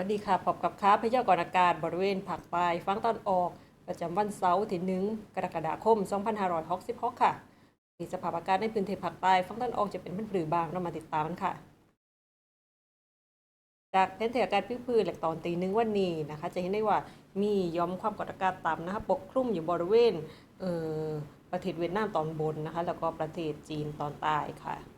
วัสดีค่ะพบกับค้าพยากรณ์อากาศบริเวณภาคใต้ฝั่งตอนออก ประจำวันเสาร์ที่หนึ่งกรกฎาคม 2566 ค่ะ มีสภาพอากาศในพื้นที่ภาคใต้ฝั่งตอนออกจะเป็นพื้นผือบางเรามาติดตามกันค่ะ จากแผนที่อากาศพื้นๆหลักตอนตีหนึ่งวันนี้นะคะ จะเห็นได้ว่ามีย้อมความกดอากาศต่ำนะคะปกคลุมอยู่บริเวณเอ่อประเทศเวียดนามตอนบนนะคะ แล้วก็ประเทศจีนตอนใต้ค่ะ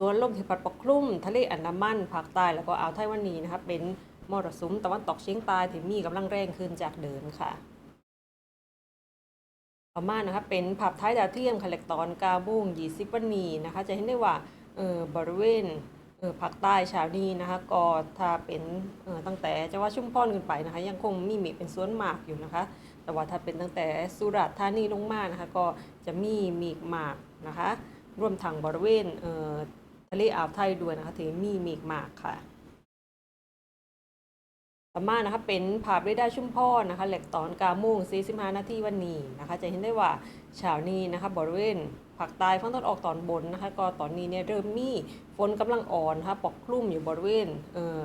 ส่วนลมที่พัดปกคลุมทะเลอันดามันภาคใต้แล้วก็อ่าวไต้หวันนี้นะคะเป็นมรสุมตะวันตกเฉียงใต้ที่มีกำลังแรงขึ้นจากเดิมค่ะต่อมานะคะเป็นภาพท้ายดาวเทียมค่ะเล็กตอนกาบุ้ง20วันนี้นะคะ จะเห็นได้ว่าเออบริเวณเออภาคใต้เช้านี้นะคะก็ถ้าเป็นเออตั้งแต่จังหวัดชุมพรขึ้นไปนะคะ ยังคงมีเมฆเป็นส่วนมากอยู่นะคะ แต่ว่าถ้าเป็นตั้งแต่สุราษฎร์ธานีลงมานะคะ ก็จะมีเมฆมากนะคะรวมทั้งบริเวณเออ ทะเลอ่าวไทยด้วยนะคะที่มีเมฆมากค่ะต่อมานะคะเป็นภาพเรดาร์ชุ่มพรนะคะแหลกตอนกาโมง45นาทีวันนี้นะคะ จะเห็นได้ว่าเช้านี้นะคะบริเวณภาคใต้ฝั่งตะวันออกตอนบนนะคะก็ตอนนี้เนี่ยเริ่มมีฝนกำลังอ่อนนะคะปกคลุมอยู่บริเวณเอ่อ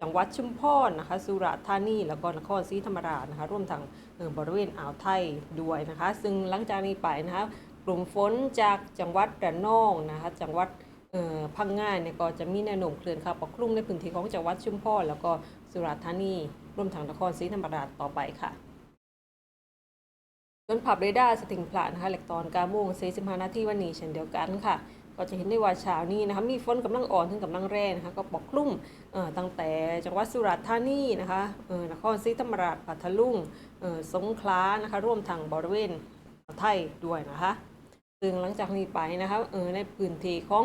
จังหวัดชุมพรนะคะสุราษฎร์ธานีแล้วก็นครศรีธรรมราชนะคะร่วมทั้งเอ่อบริเวณอ่าวไทยด้วยนะคะ ซึ่งหลังจากนี้ไปนะคะกลุ่มฝนจากจังหวัดระนองนะคะจังหวัด พังงาเนี่ยก็จะมีแนวโน้มเคลื่อนเข้าปกคลุมในพื้นที่ของจังหวัดชุมพรแล้วก็สุราษฎร์ธานีรวมทั้งนครศรีธรรมราชต่อไปค่ะส่วนผับเรดาร์สติงพลานะคะเหล็กตอนกาโมง45นาทีวันนี้เช่นเดียวกันค่ะ ก็จะเห็นได้ว่าเช้านี้นะคะมีฝนกำลังอ่อนถึงกำลังแรงนะคะก็ปกคลุมตั้งแต่จังหวัดสุราษฎร์ธานีนะคะนครศรีธรรมราชปัทลุงสงขลานะคะร่วมทั้งบริเวณอ่าวไทยด้วยนะคะซึ่งหลังจากนี้ไปนะคะในพื้นที่ของ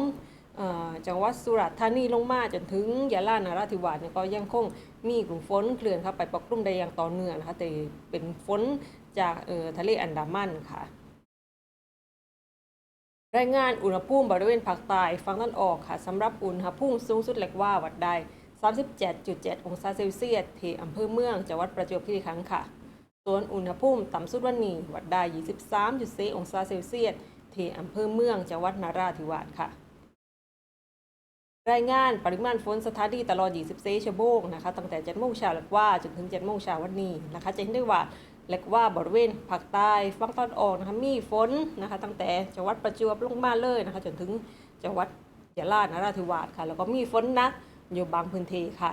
จังหวัดสุราษฎร์ธานีลงมาจนถึงยะลานราธิวาสเนี่ยก็ยังคงมีกลุ่มฝนเคลื่อนเข้าไปปกคลุมได้อย่างต่อเนื่องนะคะแต่เป็นฝนจากทะเลอันดามันค่ะรายงานอุณหภูมิบริเวณภาคใต้ฝั่งตะวันออกค่ะสำหรับอุณหภูมิสูงสุดเล็กว่าวัดได้ 37.7 องศาเซลเซียสที่อำเภอเมืองจังหวัดประจวบคีรีขันธ์ค่ะ ส่วนอุณหภูมิต่ำสุดวันนี้วัดได้ 23.4 องศาเซลเซียสที่อำเภอเมืองจังหวัดนราธิวาสค่ะ รายงานปริมาณฝนสถานที่ตลอด 24 ชั่วโมงนะคะตั้งแต่7โมงเช้าเล็กว่าจนถึง7โมงเช้าวันนี้นะคะจะเห็นได้ว่าเล็กว่าบริเวณภาคใต้ฝั่งตะวันออกนะคะมีฝนนะคะตั้งแต่จังหวัดประจวบลงมาเลยนะคะจนถึงจังหวัดยะลานราธิวาสค่ะ แล้วก็มีฝนนักอยู่บางพื้นที่ค่ะ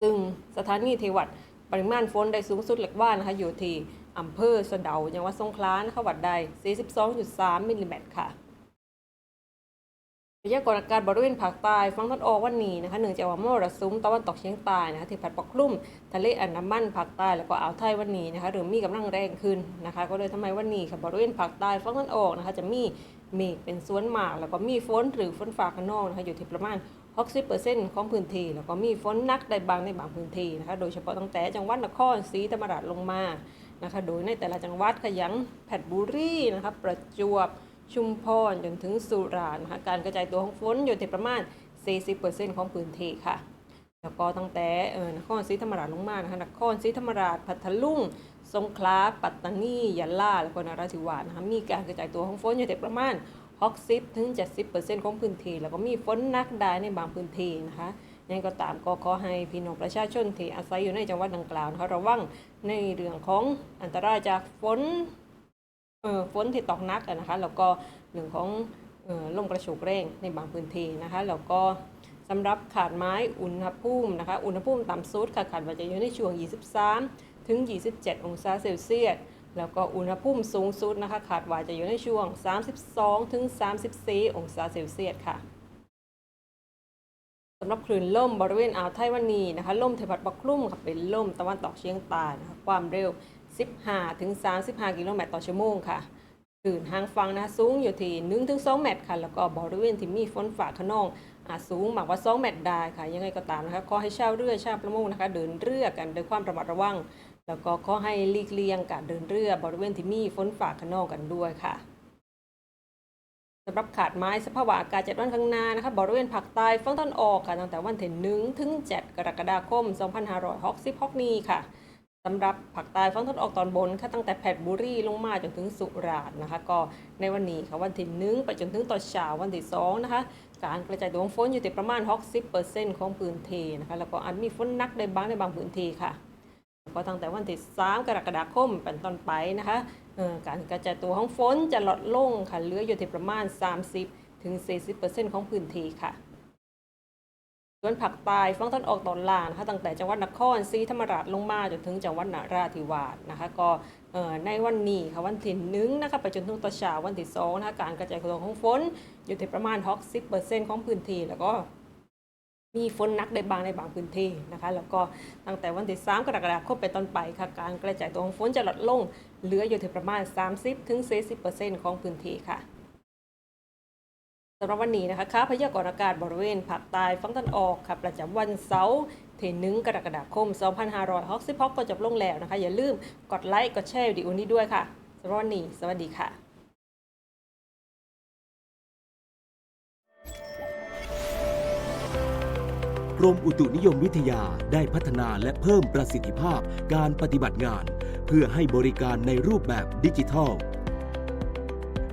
ซึ่งสถานีเทวัดปริมาณฝนได้สูงสุดเล็กว่านะคะอยู่ที่อำเภอสะเดาจังหวัดสงขลานะคะวัดได้ 42.3มิลลิเมตรค่ะ พยากรณ์อากาศบริเวณภาคใต้ฝั่งตะวันออกวันนี้นะคะเนื่องจากว่ามรสุมตะวันตกเฉียงใต้นะคะที่พัดปกคลุมทะเลอันดามันภาคใต้แล้วก็อ่าวไทยวันนี้นะคะเริ่มมีกำลังแรงขึ้นนะคะ ก็เลยทำให้วันนี้ค่ะบริเวณภาคใต้ฝั่งตะวันออกนะคะจะมีเมฆเป็นส่วนมาก แล้วก็มีฝนหรือฝนฟ้าขนองนะคะอยู่ที่ประมาณ 60%ของพื้นที่แล้วก็มีฝนนักได้บางในบางพื้นที่นะคะโดยเฉพาะตั้งแต่จังหวัดนครศรีธรรมราชลงมานะคะโดยในแต่ละจังหวัดขยังแผ่นบุรีนะคะประจวบ ชุมพรจนถึงสุราษฎร์นะคะการกระจายตัวของฝนอยู่ที่ประมาณ 40%ของพื้นที่ค่ะ แล้วก็ตั้งแต่เออนครศรีธรรมราชลงมานะคะนครศรีธรรมราชพัทลุงสงขลาปัตตานียะลาแล้วก็นราธิวาสนะคะมีการกระจายตัวของฝนอยู่ที่ประมาณ60ถึง70%ของพื้นที่แล้วก็มีฝนนักได้ในบางพื้นที่นะคะยังก็ตามก็ขอให้พี่น้องประชาชนที่อาศัยอยู่ในจังหวัดดังกล่าวนะคะระวังในเรื่องของอันตรายจากฝน ฝนที่ตกหนักนะคะแล้วก็เรื่องของลมกระโชกแรงในบางพื้นที่นะคะแล้วก็สำหรับขาดไม้อุณหภูมินะคะอุณหภูมิต่ำสุดค่ะขาดว่าจะอยู่ในช่วง 23 ถึง 27 องศาเซลเซียสแล้วก็อุณหภูมิสูงสุดนะคะขาดว่าจะอยู่ในช่วง 32 ถึง 34 องศาเซลเซียสค่ะสำหรับคลื่นลมบริเวณอ่าวไทยวันนี้นะคะลมเทพัดปกคลุ่มค่ะเป็นลมตะวันตกเฉียงใต้นะคะความเร็ว 15ถึง35 กิโลเมตรต่อชั่วโมงค่ะคลื่นห่างฟังนะสูงอยู่ที่1ถึง2เมตรค่ะ แล้วก็บริเวณที่มีฝนฝ่าขนองอาจสูงมากกว่า 2 เมตรได้ค่ะ ยังไงก็ตามนะคะ ขอให้ชาวเรือชาวประมงนะคะ เดินเรือกันด้วยความระมัดระวัง แล้วก็ขอให้หลีกเลี่ยงการเดินเรือบริเวณที่มีฝนฝ่าขนองกันด้วยค่ะสำหรับขาดไม้สภาวะอากาศเจ็ดวันข้างหน้านะคะบริเวณภาคใต้ฝั่งตะวันออกค่ะตั้งแต่วันที่หนึ่งถึง 7 กรกฎาคม 2566นี้ค่ะ สำหรับภาคใต้ฝั่งตะวันออกตอนบนค่ะตั้งแต่แพทบุรีลงมาจนถึงสุราษฎร์นะคะ ก็ในวันนี้ค่ะวันที่หนึ่งไปจนถึงตอนเช้าวันที่สองนะคะ การกระจายตัวของฝนอยู่ที่ประมาณ 60%ของพื้นที่นะคะ แล้วก็อาจมีฝนหนักได้บ้างในบางพื้นที่ค่ะก็ตั้งแต่วันที่3กรกฎาคมเป็นต้นไปนะคะการกระจายตัวของฝนจะลดลงค่ะเหลืออยู่ที่ประมาณ 30ถึง40%ของพื้นที่ค่ะ ส่วนภาคใต้ฝั่งตะวันออกตอนล่างนะคะตั้งแต่จังหวัดนครศรีธรรมราชลงมาจนถึงจังหวัดนราธิวาสนะคะก็เอ่อในวันนี้ค่ะวันที่หนึ่งนะคะไปจนถึงตอนเช้าวันที่สองนะคะการกระจายตัวของฝนอยู่ที่ประมาณ 60%ของพื้นที่แล้วก็มีฝนนักได้บางในบางพื้นที่นะคะ แล้วก็ตั้งแต่วันที่ 3 กรกฎาคมเป็นต้นไปค่ะ การกระจายตัวของฝนจะลดลง เหลืออยู่ที่ประมาณ 30-40%ของพื้นที่ค่ะำหรับวันนี้นะคะค่าพยากรณ์อากาศบริเวณภาคใต้ฝั่งตะวันออกค่ะประจำวันเสาร์ที่หนึ่งกรกฎาคม 2566ก็จบลงแล้วนะคะ อย่าลืมกดไลค์กดแชร์วิดีโอนี้ด้วยค่ะสำหรับวันนี้ สวัสดีค่ะกรมอุตุนิยมวิทยาได้พัฒนาและเพิ่มประสิทธิภาพการปฏิบัติงาน เพื่อให้บริการในรูปแบบดิจิทัล